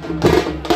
ನ್ಯಾಯ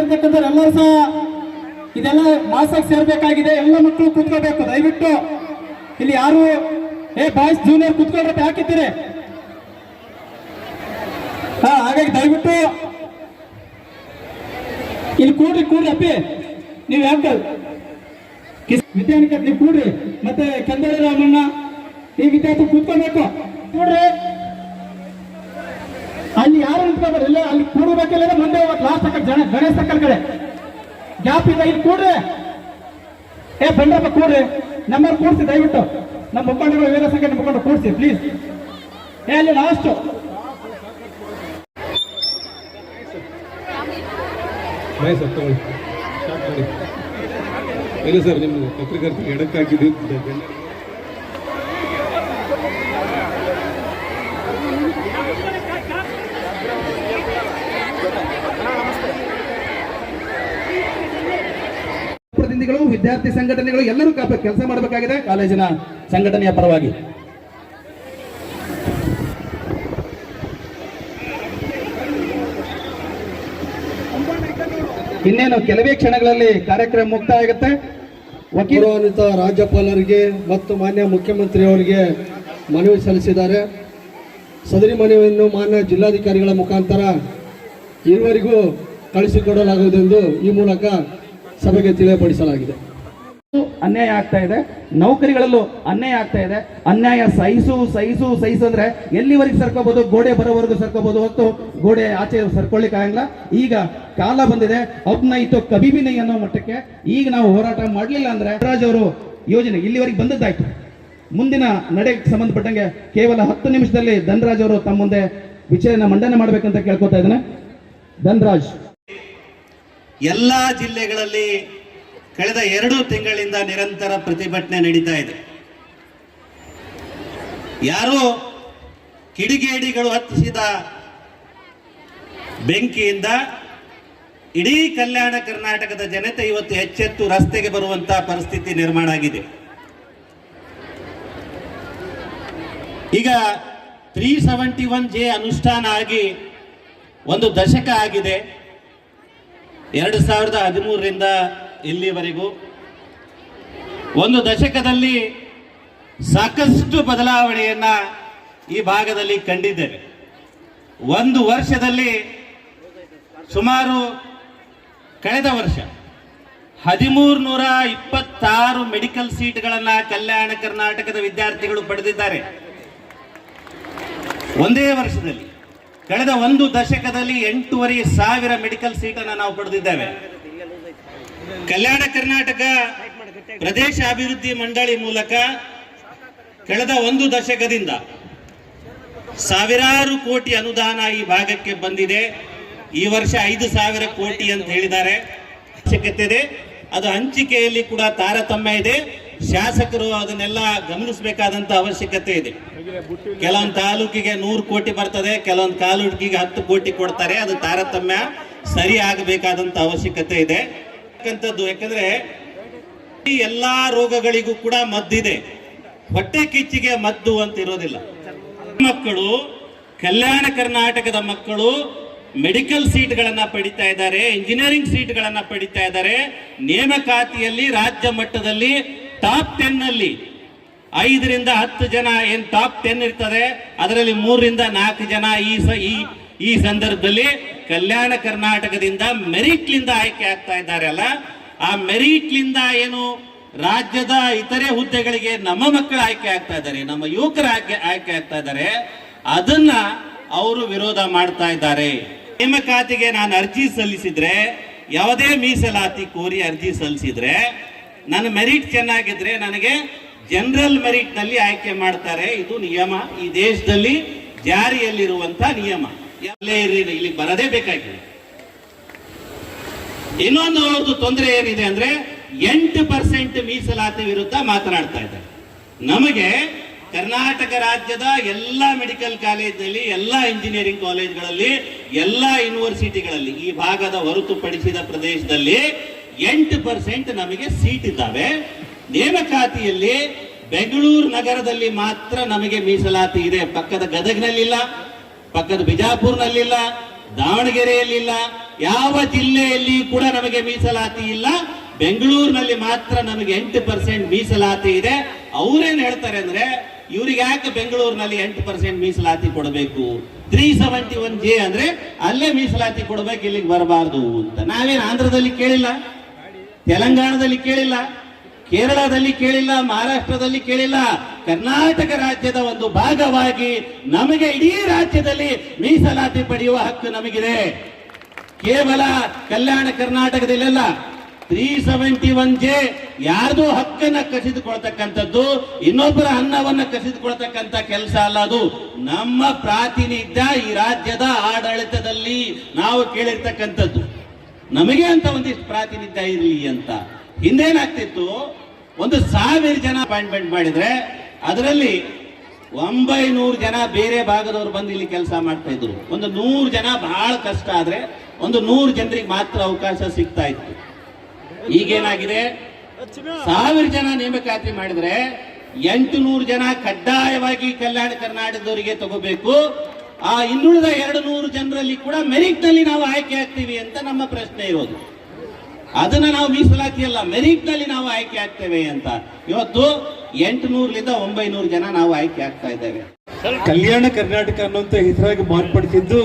ಎಲ್ಲರೂ ಸಹ ಇದೆಲ್ಲ ಮಾಸಕ್ಕೆ ಸೇರ್ಬೇಕಾಗಿದೆ. ಎಲ್ಲ ಮಕ್ಕಳು ಕೂತ್ಕೋಬೇಕು. ದಯವಿಟ್ಟು ಇಲ್ಲಿ ಯಾರು ಏ ಬಾಯ್ಸ್ ಜೂನಿಯರ್ ಕೂತ್ಕೊಂಡ್ರೆ ಹಾಕಿದ್ದೀರಿ. ಹಾ, ಹಾಗಾಗಿ ದಯವಿಟ್ಟು ಇಲ್ಲಿ ಕೂಡ್ರಿ ಕೂಡ್ರಿ ಅಪ್ಪಿ. ನೀವು ಯಾಕೆ ವಿದ್ಯಾನಿಕೇತನ್, ನೀವು ಕೂಡ್ರಿ. ಮತ್ತೆ ಕಂದಳಿ ರಾಮಣ್ಣ, ಈ ವಿದ್ಯಾರ್ಥಿ ಕೂತ್ಕೋಬೇಕು ಕೂಡ್ರಿ ಅಲ್ಲಿ ಯಾರು ನಿಂತ್ಕೊಂಡ್ರೆ? ಇಲ್ಲ, ಅಲ್ಲಿ ಕೂಡಬೇಕಿಲ್ಲ ಮುಂದೆ ಹೋಗ್ಬೇಕು. ಲಾಸ್ಟ್ ತಕ್ಕ ಜನ, ಗಣೇಶ್ ತಕ್ಕಲ್ ಕಡೆ. ಗ್ಯಾಪ್ ಇದೆ, ಇಲ್ಲಿ ಕೂಡ್ರಿ ಏ ಬಂಡಪ್ಪ ಕೂಡ್ರಿ ನಮ್ಮವ್ರು ಕೂಡ್ಸಿ ದಯವಿಟ್ಟು. ನಮ್ಮ ಮುಖಂಡಗಳು ವೀರ ಸಂಖ್ಯೆ ಮುಖಂಡ ಕೂಡ್ಸಿ ಪ್ಲೀಸ್ ಏ, ಅಲ್ಲಿ ಲಾಸ್ಟ್ ಸರ್ ಇಲ್ಲ ಸರ್ ನಿಮ್ಮ ಪತ್ರಕರ್ತರಿಗೆ ಎಡಕ್ಕಾಗಿದೆ ಪ್ರತಿನಿಧಿಗಳು ವಿದ್ಯಾರ್ಥಿ ಸಂಘಟನೆಗಳು ಎಲ್ಲರೂ ಕೆಲಸ ಮಾಡಬೇಕಾಗಿದೆ. ಕಾಲೇಜಿನ ಸಂಘಟನೆಯ ಪರವಾಗಿ. ಇನ್ನೇನು ಕೆಲವೇ ಕ್ಷಣಗಳಲ್ಲಿ ಕಾರ್ಯಕ್ರಮ ಮುಕ್ತಾಯ ಆಗುತ್ತೆ ವಕೀಲ ಗೌರವಾನ್ವಿತ ರಾಜ್ಯಪಾಲರಿಗೆ ಮತ್ತು ಮಾನ್ಯ ಮುಖ್ಯಮಂತ್ರಿಯವರಿಗೆ ಮನವಿ ಸಲ್ಲಿಸಿದ್ದಾರೆ. ಸದರಿ ಮನವಿಯನ್ನು ಮಾನ್ಯ ಜಿಲ್ಲಾಧಿಕಾರಿಗಳ ಮುಖಾಂತರ ಇರುವರೆಗೂ ಕಳಿಸಿಕೊಡಲಾಗುವುದೆಂದು ಈ ಮೂಲಕ ಸಭೆಗೆ ತಿಳಿಯಪಡಿಸಲಾಗಿದೆ. ಅನ್ಯಾಯ ಆಗ್ತಾ ಇದೆ. ನೌಕರಿಗಳಲ್ಲೂ ಅನ್ಯಾಯ ಆಗ್ತಾ ಇದೆ. ಅನ್ಯಾಯ ಸಹಿಸು ಸಹಿಸು ಸಹಿಸು ಅಂದ್ರೆ ಎಲ್ಲಿವರೆಗೆ ಸರ್ಕೋಬಹುದು? ಗೋಡೆ ಬರೋವರೆಗೂ ಸರ್ಕೋಬಹುದು. ಹೊತ್ತು ಗೋಡೆ ಆಚೆ ಸರ್ಕೊಳ್ಳಿ ಆಗಲ್ಲ ಈಗ ಕಾಲ ಬಂದಿದೆ. ಅಬ್ನೈತು ಕಬಿಬಿನೈ ಅನ್ನೋ ಮಟ್ಟಕ್ಕೆ ಈಗ ನಾವು ಹೋರಾಟ ಮಾಡಲಿಲ್ಲ ಅಂದ್ರೆ ರಾಜ್ ಅವರು ಯೋಜನೆ ಇಲ್ಲಿವರೆಗೆ ಬಂದದ್ದಾಯ್ತು. ಮುಂದಿನ ನಡೆಗೆ ಸಂಬಂಧಪಟ್ಟಂಗೆ ಕೇವಲ ಹತ್ತು ನಿಮಿಷದಲ್ಲಿ ಧನ್ರಾಜ್ ಅವರು ತಮ್ಮ ಮುಂದೆ ವಿಚಾರಣೆ ಮಂಡನೆ ಮಾಡ್ಬೇಕಂತ ಕೇಳ್ಕೊತಾ ಇದ್ದಾನೆ. ಧನರಾಜ್. ಎಲ್ಲ ಜಿಲ್ಲೆಗಳಲ್ಲಿ ಕಳೆದ ಎರಡು ತಿಂಗಳಿಂದ ನಿರಂತರ ಪ್ರತಿಭಟನೆ ನಡೀತಾ ಇದೆ. ಯಾರೋ ಕಿಡಿಗೇಡಿಗಳು ಹತ್ತಿಸಿದ ಬೆಂಕಿಯಿಂದ ಇಡೀ ಕಲ್ಯಾಣ ಕರ್ನಾಟಕದ ಜನತೆ ಇವತ್ತು ಹೆಚ್ಚೆತ್ತು ರಸ್ತೆಗೆ ಬರುವಂತಹ ಪರಿಸ್ಥಿತಿ ನಿರ್ಮಾಣ ಆಗಿದೆ. ಈಗ ತ್ರೀ ಸೆವೆಂಟಿ ಒನ್ ಜೆ ಅನುಷ್ಠಾನ ಆಗಿ ಒಂದು ದಶಕ ಆಗಿದೆ. ಎರಡು ಸಾವಿರದ ಹದಿಮೂರರಿಂದ ಇಲ್ಲಿವರೆಗೂ ಒಂದು ದಶಕದಲ್ಲಿ ಸಾಕಷ್ಟು ಬದಲಾವಣೆಯನ್ನು ಈ ಭಾಗದಲ್ಲಿ ಕಂಡಿದ್ದೇವೆ. ಒಂದು ವರ್ಷದಲ್ಲಿ ಸುಮಾರು ಕಳೆದ ವರ್ಷ ಹದಿಮೂರು ನೂರ ಇಪ್ಪತ್ತಾರು ಮೆಡಿಕಲ್ ಸೀಟ್ಗಳನ್ನು ಕಲ್ಯಾಣ ಕರ್ನಾಟಕದ ವಿದ್ಯಾರ್ಥಿಗಳು ಪಡೆದಿದ್ದಾರೆ. ಒಂದೇ ವರ್ಷದಲ್ಲಿ ಕಳೆದ ಒಂದು ದಶಕದಲ್ಲಿ ಎಂಟೂವರೆ ಸಾವಿರ ಮೆಡಿಕಲ್ ಸೀಟನ್ನು ನಾವು ಪಡೆದಿದ್ದೇವೆ. ಕಲ್ಯಾಣ ಕರ್ನಾಟಕ ಪ್ರದೇಶ ಅಭಿವೃದ್ಧಿ ಮಂಡಳಿ ಮೂಲಕ ಕಳೆದ ಒಂದು ದಶಕದಿಂದ ಸಾವಿರಾರು ಕೋಟಿ ಅನುದಾನ ಈ ಭಾಗಕ್ಕೆ ಬಂದಿದೆ. ಈ ವರ್ಷ ಐದು ಸಾವಿರ ಕೋಟಿ ಅಂತ ಹೇಳಿದ್ದಾರೆ. ಇದೆ ಅದು ಹಂಚಿಕೆಯಲ್ಲಿ ಕೂಡ ತಾರತಮ್ಯ ಇದೆ. ಶಾಸಕರು ಅದನ್ನೆಲ್ಲ ಗಮನಿಸಬೇಕಾದಂತ ಅವಶ್ಯಕತೆ ಇದೆ. ಕೆಲವೊಂದು ತಾಲೂಕಿಗೆ ನೂರು ಕೋಟಿ ಬರ್ತದೆ ಕೆಲವೊಂದು ತಾಲೂಕಿಗೆ ಹತ್ತು ಕೋಟಿ ಕೊಡ್ತಾರೆ ಅದು ತಾರತಮ್ಯ ಸರಿ ಆಗಬೇಕಾದಂತ ಅವಶ್ಯಕತೆ ಇದೆ. ಯಾಕಂತದ್ದು ಯಾಕಂದ್ರೆ ಈ ಎಲ್ಲಾ ರೋಗಗಳಿಗೂ ಕೂಡ ಮದ್ದಿದೆ. ಹೊಟ್ಟೆ ಕಿಚ್ಚಿಗೆ ಮದ್ದು ಅಂತ ಇರೋದಿಲ್ಲ ಮಕ್ಕಳು ಕಲ್ಯಾಣ ಕರ್ನಾಟಕದ ಮಕ್ಕಳು ಮೆಡಿಕಲ್ ಸೀಟ್ಗಳನ್ನು ಪಡಿತಾ ಇದ್ದಾರೆ ಇಂಜಿನಿಯರಿಂಗ್ ಸೀಟ್ಗಳನ್ನು ಪಡಿತಾ ಇದ್ದಾರೆ. ನೇಮಕಾತಿಯಲ್ಲಿ ರಾಜ್ಯ ಮಟ್ಟದಲ್ಲಿ ಟಾಪ್ ಟೆನ್ನಲ್ಲಿ ಐದರಿಂದ ಹತ್ತು ಜನ ಏನ್ ಟಾಪ್ ಟೆನ್ ಇರ್ತದೆ, ಅದರಲ್ಲಿ ಮೂರರಿಂದ ನಾಲ್ಕು ಜನ ಈ ಈ ಈ ಸಂದರ್ಭದಲ್ಲಿ ಕಲ್ಯಾಣ ಕರ್ನಾಟಕದಿಂದ ಮೆರಿಟ್ಲಿಂದ ಆಯ್ಕೆ ಆಗ್ತಾ ಇದ್ದಾರಲ್ಲ ಆ ಮೆರಿಟ್ಲಿಂದ ಏನು ರಾಜ್ಯದ ಇತರೆ ಹುದ್ದೆಗಳಿಗೆ ನಮ್ಮ ಮಕ್ಕಳು ಆಯ್ಕೆ ಆಗ್ತಾ ಇದ್ದಾರೆ, ನಮ್ಮ ಯುವಕರ ಆಯ್ಕೆ ಆಯ್ಕೆ ಆಗ್ತಾ ಇದ್ದಾರೆ, ಅದನ್ನ ಅವರು ವಿರೋಧ ಮಾಡ್ತಾ ಇದ್ದಾರೆ. ನೇಮಕಾತಿಗೆ ನಾನು ಅರ್ಜಿ ಸಲ್ಲಿಸಿದ್ರೆ, ಯಾವುದೇ ಮೀಸಲಾತಿ ಕೋರಿ ಅರ್ಜಿ ಸಲ್ಲಿಸಿದ್ರೆ ನನ್ನ ಮೆರಿಟ್ ಚೆನ್ನಾಗಿದ್ರೆ ನನಗೆ ಜನರಲ್ ಮೆರಿಟ್ನಲ್ಲಿ ಆಯ್ಕೆ ಮಾಡ್ತಾರೆ. ಇದು ನಿಯಮ. ಈ ದೇಶದಲ್ಲಿ ಜಾರಿಯಲ್ಲಿರುವಂತ ನಿಯಮ. ಎಲ್ಲೇ ಇರಲಿ ಇಲ್ಲಿ ಬರದೇ ಬೇಕಾಗಿದೆ ಇನ್ನೊಂದು ಅವ್ರದ್ದು ತೊಂದರೆ ಏನಿದೆ ಅಂದ್ರೆ ಎಂಟು ಪರ್ಸೆಂಟ್ ಮೀಸಲಾತಿ ವಿರುದ್ಧ ಮಾತನಾಡ್ತಾ ಇದ್ದಾರೆ. ನಮಗೆ ಕರ್ನಾಟಕ ರಾಜ್ಯದ ಎಲ್ಲ ಮೆಡಿಕಲ್ ಕಾಲೇಜಿನಲ್ಲಿ, ಎಲ್ಲ ಇಂಜಿನಿಯರಿಂಗ್ ಕಾಲೇಜ್ಗಳಲ್ಲಿ, ಎಲ್ಲ ಯೂನಿವರ್ಸಿಟಿಗಳಲ್ಲಿ, ಈ ಭಾಗದ ಹೊರತುಪಡಿಸಿದ ಪ್ರದೇಶದಲ್ಲಿ ಎಂಟು ಪರ್ಸೆಂಟ್ ನಮಗೆ ಸೀಟ್ ಇದ್ದಾವೆ. ನೇಮಕಾತಿಯಲ್ಲಿ ಬೆಂಗಳೂರು ನಗರದಲ್ಲಿ ಮಾತ್ರ ನಮಗೆ ಮೀಸಲಾತಿ ಇದೆ. ಪಕ್ಕದ ಗದಗ್ನಲ್ಲಿಲ್ಲ, ಪಕ್ಕದ ಬಿಜಾಪುರ್ನಲ್ಲಿಲ್ಲ, ದಾವಣಗೆರೆಯಲ್ಲಿಲ್ಲ, ಯಾವ ಜಿಲ್ಲೆಯಲ್ಲಿ ಕೂಡ ನಮಗೆ ಮೀಸಲಾತಿ ಇಲ್ಲ. ಬೆಂಗಳೂರಿನಲ್ಲಿ ಮಾತ್ರ ನಮಗೆ ಎಂಟು ಪರ್ಸೆಂಟ್ ಮೀಸಲಾತಿ ಇದೆ. ಅವರೇನು ಹೇಳ್ತಾರೆ ಅಂದ್ರೆ, ಇವ್ರಿಗೆ ಯಾಕೆ ಬೆಂಗಳೂರಿನಲ್ಲಿ ಎಂಟು ಪರ್ಸೆಂಟ್ ಮೀಸಲಾತಿ ಕೊಡಬೇಕು? ತ್ರೀ ಸೆವೆಂಟಿ ಒನ್ ಜೆ ಅಂದ್ರೆ ಅಲ್ಲೇ ಮೀಸಲಾತಿ ಕೊಡಬೇಕು, ಇಲ್ಲಿಗೆ ಬರಬಾರ್ದು ಅಂತ. ನಾವೇನು ಆಂಧ್ರದಲ್ಲಿ ಕೇಳಿಲ್ಲ? ತೆಲಂಗಾಣದಲ್ಲಿ ಕೇಳಿಲ್ಲ, ಕೇರಳದಲ್ಲಿ ಕೇಳಿಲ್ಲ, ಮಹಾರಾಷ್ಟ್ರದಲ್ಲಿ ಕೇಳಿಲ್ಲ. ಕರ್ನಾಟಕ ರಾಜ್ಯದ ಒಂದು ಭಾಗವಾಗಿ ನಮಗೆ ಇಡೀ ರಾಜ್ಯದಲ್ಲಿ ಮೀಸಲಾತಿ ಪಡೆಯುವ ಹಕ್ಕು ನಮಗಿದೆ. ಕೇವಲ ಕಲ್ಯಾಣ ಕರ್ನಾಟಕದಲ್ಲೆಲ್ಲ ತ್ರೀ ಸೆವೆಂಟಿ ಒನ್ ಜೆ ಯಾರ್ದು ಹಕ್ಕನ್ನ ಕಸಿದುಕೊಳ್ತಕ್ಕಂಥದ್ದು, ಇನ್ನೊಬ್ಬರ ಅನ್ನವನ್ನ ಕಸಿದುಕೊಳ್ತಕ್ಕಂಥ ಕೆಲಸ ಅಲ್ಲ ಅದು. ನಮ್ಮ ಪ್ರಾತಿನಿಧ್ಯ ಈ ರಾಜ್ಯದ ಆಡಳಿತದಲ್ಲಿ ನಾವು ಕೇಳಿರ್ತಕ್ಕಂಥದ್ದು. ನಮಗೆ ಅಂತ ಒಂದಿಷ್ಟು ಪ್ರಾತಿನಿಧ್ಯ ಇರಲಿ ಅಂತ. ಹಿಂದೇನಾಗ್ತಿತ್ತು? ಒಂದು ಸಾವಿರ ಜನ ಅಪಾಯಿಂಟ್ಮೆಂಟ್ ಮಾಡಿದ್ರೆ ಅದರಲ್ಲಿ ಒಂಬೈನೂರು ಜನ ಬೇರೆ ಭಾಗದವರು ಬಂದು ಇಲ್ಲಿ ಕೆಲಸ ಮಾಡ್ತಾ ಇದ್ರು. ಒಂದು ನೂರು ಜನ ಬಹಳ ಕಷ್ಟ ಆದ್ರೆ ಒಂದು ನೂರು ಜನರಿಗೆ ಮಾತ್ರ ಅವಕಾಶ ಸಿಗ್ತಾ ಇತ್ತು. ಈಗೇನಾಗಿದೆ? ಸಾವಿರ ಜನ ನೇಮಕಾತಿ ಮಾಡಿದ್ರೆ ಎಂಟು ನೂರು ಜನ ಕಡ್ಡಾಯವಾಗಿ ಕಲ್ಯಾಣ ಕರ್ನಾಟಕದವರಿಗೆ ತಗೋಬೇಕು. ಆ ಇನ್ನುಳಿದ ಎರಡು ನೂರು ಜನರಲ್ಲಿ ಕೂಡ ಮೆರಿಟ್ನಲ್ಲಿ ನಾವು ಆಯ್ಕೆ ಆಗ್ತೀವಿ ಅಂತ ನಮ್ಮ ಪ್ರಶ್ನೆ ಇರೋದು. ಅದನ್ನ ನಾವು ಮೀಸಲಾತಿ ಅಲ್ಲ ಮೆರಿಟ್ನಲ್ಲಿ ನಾವು ಆಯ್ಕೆ ಆಗ್ತೇವೆ ಅಂತ. ಇವತ್ತು ಎಂಟು ನೂರರಿಂದ ಒಂಬೈನೂರು ಜನ ನಾವು ಆಯ್ಕೆ ಆಗ್ತಾ ಇದ್ದೇವೆ. ಕಲ್ಯಾಣ ಕರ್ನಾಟಕ ಅನ್ನುವಂಥ ಹೆಸರಾಗಿ ಮಾರ್ಪಡಿಸಿದ್ದು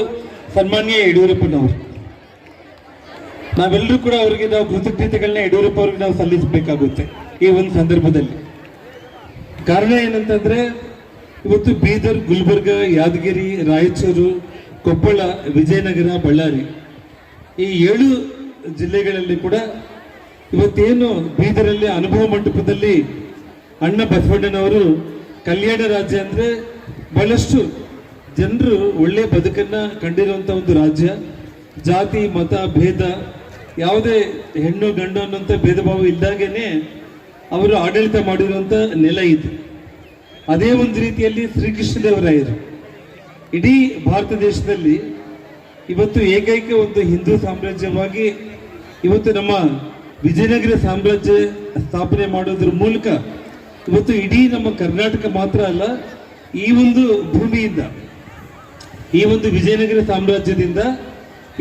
ಸನ್ಮಾನ್ಯ ಯಡಿಯೂರಪ್ಪನವರು. ನಾವೆಲ್ಲರೂ ಕೂಡ ಅವರಿಗೆ ನಾವು ಕೃತಜ್ಞತೆಗಳನ್ನ ಯಡಿಯೂರಪ್ಪ ಅವ್ರಿಗೆ ನಾವು ಸಲ್ಲಿಸಬೇಕಾಗುತ್ತೆ ಈ ಒಂದು ಸಂದರ್ಭದಲ್ಲಿ. ಕಾರಣ ಏನಂತಂದ್ರೆ ಇವತ್ತು ಬೀದರ್, ಗುಲ್ಬರ್ಗ, ಯಾದಗಿರಿ, ರಾಯಚೂರು, ಕೊಪ್ಪಳ, ವಿಜಯನಗರ, ಬಳ್ಳಾರಿ ಈ ಏಳು ಜಿಲ್ಲೆಗಳಲ್ಲಿ ಕೂಡ ಇವತ್ತೇನು ಬೀದರಲ್ಲಿ ಅನುಭವ ಮಂಟಪದಲ್ಲಿ ಅಣ್ಣ ಬಸವಣ್ಣನವರು ಕಲ್ಯಾಣ ರಾಜ್ಯ ಅಂದರೆ ಬಹಳಷ್ಟು ಜನರು ಒಳ್ಳೆ ಬದುಕನ್ನು ಕಂಡಿರುವಂಥ ಒಂದು ರಾಜ್ಯ. ಜಾತಿ, ಮತ, ಭೇದ, ಯಾವುದೇ ಹೆಣ್ಣು ಗಂಡು ಅನ್ನೋಂಥ ಭೇದ ಭಾವ ಇದ್ದಾಗೇನೆ ಅವರು ಆಡಳಿತ ಮಾಡಿರುವಂಥ ನೆಲ ಇದು. ಅದೇ ಒಂದು ರೀತಿಯಲ್ಲಿ ಶ್ರೀಕೃಷ್ಣದೇವರಾಯರು ಇಡೀ ಭಾರತ ದೇಶದಲ್ಲಿ ಇವತ್ತು ಏಕೈಕ ಒಂದು ಹಿಂದೂ ಸಾಮ್ರಾಜ್ಯವಾಗಿ ಇವತ್ತು ನಮ್ಮ ವಿಜಯನಗರ ಸಾಮ್ರಾಜ್ಯ ಸ್ಥಾಪನೆ ಮಾಡೋದ್ರ ಮೂಲಕ ಇವತ್ತು ಇಡೀ ನಮ್ಮ ಕರ್ನಾಟಕ ಮಾತ್ರ ಅಲ್ಲ, ಈ ಒಂದು ಭೂಮಿಯಿಂದ, ಈ ಒಂದು ವಿಜಯನಗರ ಸಾಮ್ರಾಜ್ಯದಿಂದ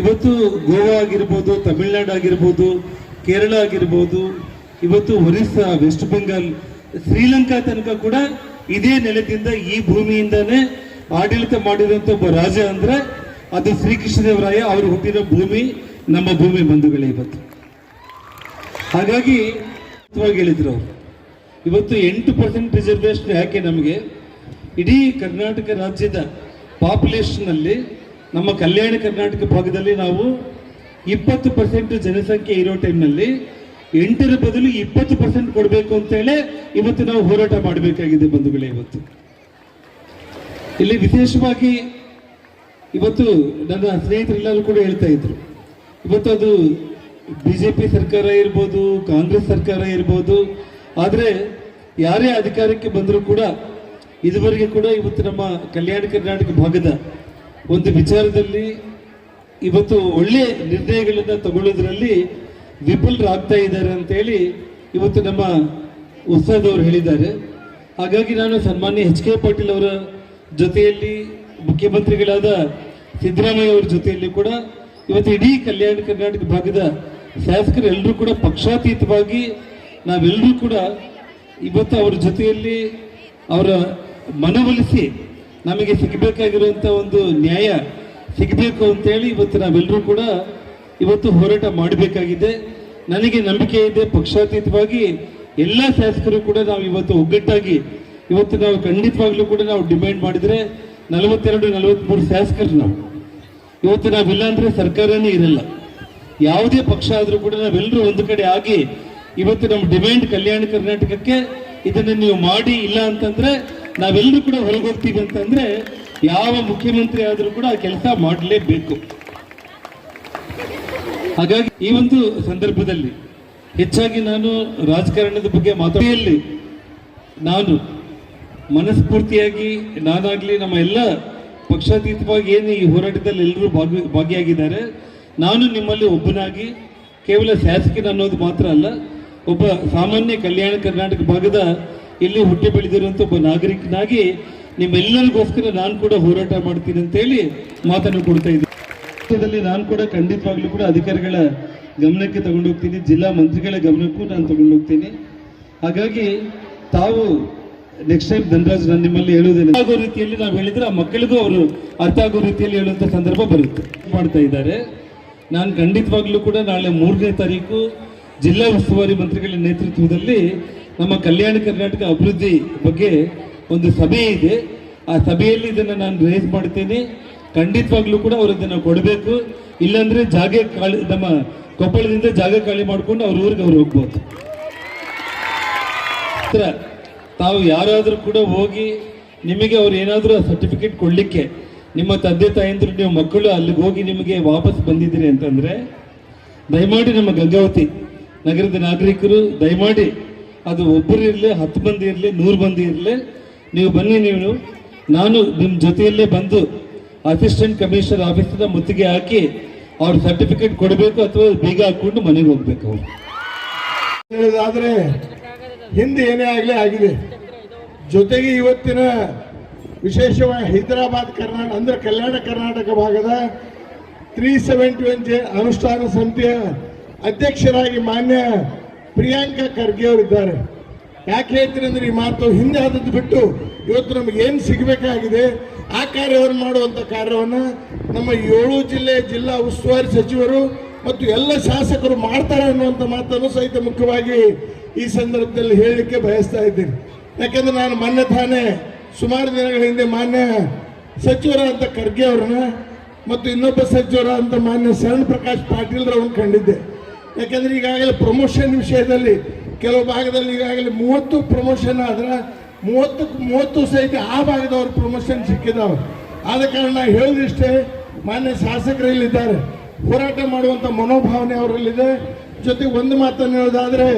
ಇವತ್ತು ಗೋವಾ ಆಗಿರ್ಬೋದು, ತಮಿಳುನಾಡು ಆಗಿರ್ಬೋದು, ಕೇರಳ ಆಗಿರ್ಬೋದು, ಇವತ್ತು ಒರಿಸ್ಸಾ, ವೆಸ್ಟ್ ಬೆಂಗಾಲ್, ಶ್ರೀಲಂಕಾ ತನಕ ಕೂಡ ಇದೇ ನೆಲದಿಂದ ಈ ಭೂಮಿಯಿಂದನೇ ಆಡಳಿತ ಮಾಡಿದಂತ ಒಬ್ಬ ರಾಜ ಅಂದ್ರೆ ಅದು ಶ್ರೀಕೃಷ್ಣದೇವರಾಯ ಅವರು ಹುಟ್ಟಿರೋ ಭೂಮಿ, ನಮ್ಮ ಭೂಮಿ ಬಂಧುಗಳೇ ಇವತ್ತು. ಹಾಗಾಗಿ ಹೇಳಿದ್ರು ಅವರು. ಇವತ್ತು ಎಂಟು ಪರ್ಸೆಂಟ್ ರಿಸರ್ವೇಶನ್ ಯಾಕೆ ನಮಗೆ? ಇಡೀ ಕರ್ನಾಟಕ ರಾಜ್ಯದ ಪಾಪ್ಯುಲೇಷನ್ ಅಲ್ಲಿ, ನಮ್ಮ ಕಲ್ಯಾಣ ಕರ್ನಾಟಕ ಭಾಗದಲ್ಲಿ ನಾವು ಇಪ್ಪತ್ತು ಪರ್ಸೆಂಟ್ ಜನಸಂಖ್ಯೆ ಇರೋ ಟೈಮ್ನಲ್ಲಿ ಎಂಟರ ಬದಲು ಇಪ್ಪತ್ತು ಪರ್ಸೆಂಟ್ ಕೊಡಬೇಕು ಅಂತೇಳಿ ಇವತ್ತು ನಾವು ಹೋರಾಟ ಮಾಡಬೇಕಾಗಿದೆ ಬಂಧುಗಳೇ ಇವತ್ತು. ಇಲ್ಲಿ ವಿಶೇಷವಾಗಿ ಇವತ್ತು ನನ್ನ ಸ್ನೇಹಿತರೆಲ್ಲರೂ ಕೂಡ ಹೇಳ್ತಾ ಇದ್ರು. ಇವತ್ತು ಅದು ಬಿಜೆಪಿ ಸರ್ಕಾರ ಇರ್ಬೋದು, ಕಾಂಗ್ರೆಸ್ ಸರ್ಕಾರ ಇರ್ಬೋದು, ಆದರೆ ಯಾರೇ ಅಧಿಕಾರಕ್ಕೆ ಬಂದರೂ ಕೂಡ ಇದುವರೆಗೆ ಕೂಡ ಇವತ್ತು ನಮ್ಮ ಕಲ್ಯಾಣ ಕರ್ನಾಟಕ ಭಾಗದ ಒಂದು ವಿಚಾರದಲ್ಲಿ ಇವತ್ತು ಒಳ್ಳೆ ನಿರ್ಣಯಗಳನ್ನು ತಗೊಳ್ಳೋದ್ರಲ್ಲಿ ವಿಫಲರಾಗ್ತಾ ಇದ್ದಾರೆ ಅಂತೇಳಿ ಇವತ್ತು ನಮ್ಮ ಉತ್ಸವದವರು ಹೇಳಿದ್ದಾರೆ. ಹಾಗಾಗಿ ನಾನು ಸನ್ಮಾನ್ಯ ಎಚ್ ಕೆ ಪಾಟೀಲ್ ಅವರ ಜೊತೆಯಲ್ಲಿ ಮುಖ್ಯಮಂತ್ರಿಗಳಾದ ಸಿದ್ದರಾಮಯ್ಯ ಅವರ ಜೊತೆಯಲ್ಲಿ ಕೂಡ ಇವತ್ತು ಇಡೀ ಕಲ್ಯಾಣ ಕರ್ನಾಟಕ ಭಾಗದ ಶಾಸಕರು ಎಲ್ಲರೂ ಕೂಡ ಪಕ್ಷಾತೀತವಾಗಿ ನಾವೆಲ್ಲರೂ ಕೂಡ ಇವತ್ತು ಅವರ ಜೊತೆಯಲ್ಲಿ ಅವರ ಮನವೊಲಿಸಿ ನಮಗೆ ಸಿಗಬೇಕಾಗಿರುವಂಥ ಒಂದು ನ್ಯಾಯ ಸಿಗಬೇಕು ಅಂತೇಳಿ ಇವತ್ತು ನಾವೆಲ್ಲರೂ ಕೂಡ ಇವತ್ತು ಹೋರಾಟ ಮಾಡಬೇಕಾಗಿದೆ. ನನಗೆ ನಂಬಿಕೆ ಇದೆ, ಪಕ್ಷಾತೀತವಾಗಿ ಎಲ್ಲ ಶಾಸಕರು ಕೂಡ ನಾವು ಇವತ್ತು ಒಗ್ಗಟ್ಟಾಗಿ ಇವತ್ತು ನಾವು ಖಂಡಿತವಾಗ್ಲೂ ಕೂಡ ನಾವು ಡಿಮ್ಯಾಂಡ್ ಮಾಡಿದ್ರೆ ನಲವತ್ತೆರಡು, ನಲವತ್ಮೂರು ಶಾಸಕರು ನಾವು. ಇವತ್ತು ನಾವಿಲ್ಲ ಅಂದ್ರೆ ಸರ್ಕಾರನೇ ಇರಲ್ಲ. ಯಾವುದೇ ಪಕ್ಷ ಆದರೂ ಕೂಡ ನಾವೆಲ್ಲರೂ ಒಂದು ಕಡೆ ಆಗಿ ಇವತ್ತು ನಮ್ಮ ಡಿಮ್ಯಾಂಡ್ ಕಲ್ಯಾಣ ಕರ್ನಾಟಕಕ್ಕೆ ಇದನ್ನ ನೀವು ಮಾಡಿ, ಇಲ್ಲ ಅಂತಂದ್ರೆ ನಾವೆಲ್ಲರೂ ಕೂಡ ಹೊರಗೆ ಹೋಗ್ತೀವಿ ಅಂತಂದ್ರೆ ಯಾವ ಮುಖ್ಯಮಂತ್ರಿ ಆದರೂ ಕೂಡ ಆ ಕೆಲಸ ಮಾಡಲೇಬೇಕು. ಹಾಗಾಗಿ ಈ ಒಂದು ಸಂದರ್ಭದಲ್ಲಿ ಹೆಚ್ಚಾಗಿ ನಾನು ರಾಜಕಾರಣದ ಬಗ್ಗೆ ಮಾತಾಡಿಯಲ್ಲಿ ನಾನು ಮನಸ್ಫೂರ್ತಿಯಾಗಿ ನಾನಾಗಲಿ ನಮ್ಮ ಎಲ್ಲ ಪಕ್ಷಾತೀತವಾಗಿ ಏನು ಈ ಹೋರಾಟದಲ್ಲಿ ಎಲ್ಲರೂ ಭಾಗಿ, ಭಾಗಿಯಾಗಿದ್ದಾರೆ, ನಾನು ನಿಮ್ಮಲ್ಲಿ ಒಬ್ಬನಾಗಿ, ಕೇವಲ ಶಾಸಕನ ಅನ್ನೋದು ಮಾತ್ರ ಅಲ್ಲ, ಒಬ್ಬ ಸಾಮಾನ್ಯ ಕಲ್ಯಾಣ ಕರ್ನಾಟಕ ಭಾಗದ ಇಲ್ಲಿ ಹುಟ್ಟಿ ಬೆಳೆದಿರುವಂಥ ಒಬ್ಬ ನಾಗರಿಕನಾಗಿ ನಿಮ್ಮೆಲ್ಲರಿಗೋಸ್ಕರ ನಾನು ಕೂಡ ಹೋರಾಟ ಮಾಡ್ತೀನಿ ಅಂತೇಳಿ ಮಾತನ್ನು ಕೊಡ್ತಾ ಇದ್ದೀನಿ. ರಾಜ್ಯದಲ್ಲಿ ನಾನು ಕೂಡ ಖಂಡಿತವಾಗ್ಲೂ ಕೂಡ ಅಧಿಕಾರಿಗಳ ಗಮನಕ್ಕೆ ತಗೊಂಡೋಗ್ತೀನಿ ಜಿಲ್ಲಾ ಮಂತ್ರಿಗಳ ಗಮನಕ್ಕೂ ನಾನು ತಗೊಂಡೋಗ್ತೀನಿ. ಹಾಗಾಗಿ ತಾವು ನೆಕ್ಸ್ಟ್ ಟೈಮ್ ಧನರಾಜ್ ನಾನು ನಿಮ್ಮಲ್ಲಿ ಹೇಳುವುದೇನೆ ಆಗೋ ರೀತಿಯಲ್ಲಿ ನಾವು ಹೇಳಿದ್ರೆ ಆ ಮಕ್ಕಳಿಗೂ ಅವರು ಅರ್ಥ ಆಗೋ ರೀತಿಯಲ್ಲಿ ಹೇಳುವಂಥ ಸಂದರ್ಭ ಬರುತ್ತೆ. ಮಾಡ್ತಾ ಇದ್ದಾರೆ. ನಾನು ಖಂಡಿತವಾಗ್ಲೂ ಕೂಡ ನಾಳೆ ಮೂರನೇ ತಾರೀಕು ಜಿಲ್ಲಾ ಉಸ್ತುವಾರಿ ಮಂತ್ರಿಗಳ ನೇತೃತ್ವದಲ್ಲಿ ನಮ್ಮ ಕಲ್ಯಾಣ ಕರ್ನಾಟಕ ಅಭಿವೃದ್ಧಿ ಬಗ್ಗೆ ಒಂದು ಸಭೆ ಇದೆ. ಆ ಸಭೆಯಲ್ಲಿ ಇದನ್ನು ನಾನು ರೇಸ್ ಮಾಡ್ತೇನೆ. ಖಂಡಿತವಾಗ್ಲೂ ಕೂಡ ಅವರು ಕೊಡಬೇಕು. ಇಲ್ಲಾಂದ್ರೆ ಜಾಗ ಖಾಲಿ, ನಮ್ಮ ಕೊಪ್ಪಳದಿಂದ ಜಾಗ ಖಾಲಿ ಮಾಡ್ಕೊಂಡು ಅವ್ರ ಊರಿಗೆ ಅವ್ರು ಹೋಗ್ಬೋದು. ತಾವು ಯಾರಾದರೂ ಕೂಡ ಹೋಗಿ ನಿಮಗೆ ಅವ್ರು ಏನಾದರೂ ಸರ್ಟಿಫಿಕೇಟ್ ಕೊಡಲಿಕ್ಕೆ ನಿಮ್ಮ ತಂದೆ ತಾಯಿಂದ್ರು ನೀವು ಮಕ್ಕಳು ಅಲ್ಲಿಗೆ ಹೋಗಿ ನಿಮಗೆ ವಾಪಸ್ ಬಂದಿದ್ದೀರಿ ಅಂತಂದ್ರೆ, ದಯಮಾಡಿ ನಮ್ಮ ಗಂಗಾವತಿ ನಗರದ ನಾಗರಿಕರು, ದಯಮಾಡಿ ಅದು ಒಬ್ಬರು ಇರಲಿ, ಹತ್ತು ಮಂದಿ ಇರಲಿ, ನೂರು ಮಂದಿ ಇರಲಿ, ನೀವು ಬನ್ನಿ ನೀವು. ನಾನು ನಿಮ್ಮ ಜೊತೆಯಲ್ಲೇ ಬಂದು ಅಸಿಸ್ಟೆಂಟ್ ಕಮಿಷನರ್ ಆಫೀಸರ್ ಮುತ್ತಿಗೆ ಹಾಕಿ ಅವ್ರ ಸರ್ಟಿಫಿಕೇಟ್ ಕೊಡಬೇಕು ಅಥವಾ ಬೀಗ ಹಾಕೊಂಡು ಮನೆಗೆ ಹೋಗ್ಬೇಕು. ಅವ್ರು ಹೇಳೋದಾದ್ರೆ ಹಿಂದೆ ಏನೇ ಆಗಲಿ ಆಗಿದೆ. ಜೊತೆಗೆ ಇವತ್ತಿನ ವಿಶೇಷವಾಗಿ ಹೈದರಾಬಾದ್ ಕರ್ನಾಟಕ ಅಂದ್ರೆ ಕಲ್ಯಾಣ ಕರ್ನಾಟಕ ಭಾಗದ ತ್ರೀ ಸೆವೆಂಟಿ ಒನ್ ಜೆ ಅನುಷ್ಠಾನ ಸಮಿತಿಯ ಅಧ್ಯಕ್ಷರಾಗಿ ಮಾನ್ಯ ಪ್ರಿಯಾಂಕಾ ಖರ್ಗೆ ಅವರಿದ್ದಾರೆ. ಯಾಕೆ ಹೇಳ್ತೀನಿ ಅಂದ್ರೆ ಈ ಮಾತು ಹಿಂದೆ ಆದದ್ದು ಬಿಟ್ಟು ಇವತ್ತು ನಮ್ಗೆ ಏನು ಸಿಗಬೇಕಾಗಿದೆ? ಆ ಕಾರ್ಯವನ್ನು ಮಾಡುವಂಥ ಕಾರ್ಯವನ್ನು ನಮ್ಮ ಏಳು ಜಿಲ್ಲೆ ಜಿಲ್ಲಾ ಉಸ್ತುವಾರಿ ಸಚಿವರು ಮತ್ತು ಎಲ್ಲ ಶಾಸಕರು ಮಾಡ್ತಾರೆ ಅನ್ನುವಂಥ ಮಾತನ್ನು ಸಹಿತ ಮುಖ್ಯವಾಗಿ ಈ ಸಂದರ್ಭದಲ್ಲಿ ಹೇಳಲಿಕ್ಕೆ ಬಯಸ್ತಾ ಇದ್ದೀನಿ. ಯಾಕೆಂದ್ರೆ ನಾನು ಮೊನ್ನೆ ತಾನೇ ಸುಮಾರು ದಿನಗಳ ಹಿಂದೆ ಮಾನ್ಯ ಸಚಿವರಾದಂಥ ಖರ್ಗೆ ಅವ್ರನ್ನ ಮತ್ತು ಇನ್ನೊಬ್ಬ ಸಚಿವರಾದಂಥ ಮಾನ್ಯ ಶರಣ್ ಪ್ರಕಾಶ್ ಪಾಟೀಲ್ರವ್ರನ್ನ ಕಂಡಿದ್ದೆ. ಯಾಕೆಂದ್ರೆ ಈಗಾಗಲೇ ಪ್ರಮೋಷನ್ ವಿಷಯದಲ್ಲಿ ಕೆಲವು ಭಾಗದಲ್ಲಿ ಈಗಾಗಲೇ ಮೂವತ್ತು ಪ್ರಮೋಷನ್ ಆದ್ರೆ ಮೂವತ್ತಕ್ಕೆ ಮೂವತ್ತು ಸಹಿತ ಆ ಭಾಗದವ್ರ ಪ್ರಮೋಷನ್ ಸಿಕ್ಕಿದವ್ರು. ಆದ ಕಾರಣ ಹೇಳಿದಿಷ್ಟೇ ಮಾನ್ಯ ಶಾಸಕರು ಇಲ್ಲಿದ್ದಾರೆ. ಹೋರಾಟ ಮಾಡುವಂಥ ಮನೋಭಾವನೆ ಅವರಲ್ಲಿದೆ. ಜೊತೆಗೆ ಒಂದು ಮಾತನ್ನು ಹೇಳೋದಾದರೆ,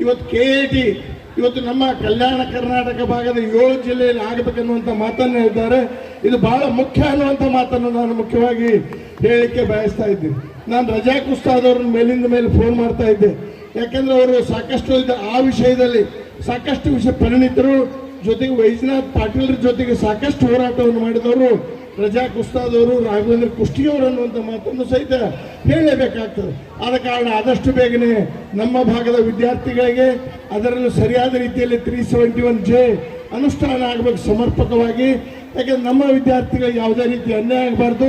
ಇವತ್ತು ಕೆ ಎ ಇವತ್ತು ನಮ್ಮ ಕಲ್ಯಾಣ ಕರ್ನಾಟಕ ಭಾಗದ ಏಳು ಜಿಲ್ಲೆಯಲ್ಲಿ ಆಗಬೇಕನ್ನುವಂಥ ಮಾತನ್ನು ಹೇಳಿದ್ದಾರೆ. ಇದು ಬಹಳ ಮುಖ್ಯ ಅನ್ನುವಂಥ ಮಾತನ್ನು ನಾನು ಮುಖ್ಯವಾಗಿ ಹೇಳಲಿಕ್ಕೆ ಬಯಸ್ತಾ ಇದ್ದೀನಿ. ನಾನು ರಜಾ ಕುಸ್ತಾದವ್ರನ್ನ ಮೇಲಿಂದ ಮೇಲೆ ಫೋನ್ ಮಾಡ್ತಾ ಇದ್ದೆ. ಯಾಕಂದ್ರೆ ಅವರು ಸಾಕಷ್ಟು ಆ ವಿಷಯದಲ್ಲಿ ಸಾಕಷ್ಟು ವಿಷಯ ಪರಿಣಿತರು ಜೊತೆಗೆ ವೈಜನಾಥ್ ಪಾಟೀಲ್ರ ಜೊತೆಗೆ ಸಾಕಷ್ಟು ಹೋರಾಟವನ್ನು ಮಾಡಿದವರು ರಜಾ ಕುಸ್ತಾದವರು, ರಾಘವೇಂದ್ರ ಕುಷ್ಟಿಯವರು ಅನ್ನುವಂಥ ಮಾತನ್ನು ಸಹಿತ ಹೇಳಲೇಬೇಕಾಗ್ತದೆ. ಆದ ಕಾರಣ ಆದಷ್ಟು ಬೇಗನೆ ನಮ್ಮ ಭಾಗದ ವಿದ್ಯಾರ್ಥಿಗಳಿಗೆ ಅದರಲ್ಲೂ ಸರಿಯಾದ ರೀತಿಯಲ್ಲಿ ತ್ರೀ ಸೆವೆಂಟಿ ಒನ್ ಜೆ ಅನುಷ್ಠಾನ ಆಗಬೇಕು ಸಮರ್ಪಕವಾಗಿ. ಯಾಕೆಂದ್ರೆ ನಮ್ಮ ವಿದ್ಯಾರ್ಥಿಗಳಿಗೆ ಯಾವುದೇ ರೀತಿ ಅನ್ಯಾಯ ಆಗಬಾರ್ದು.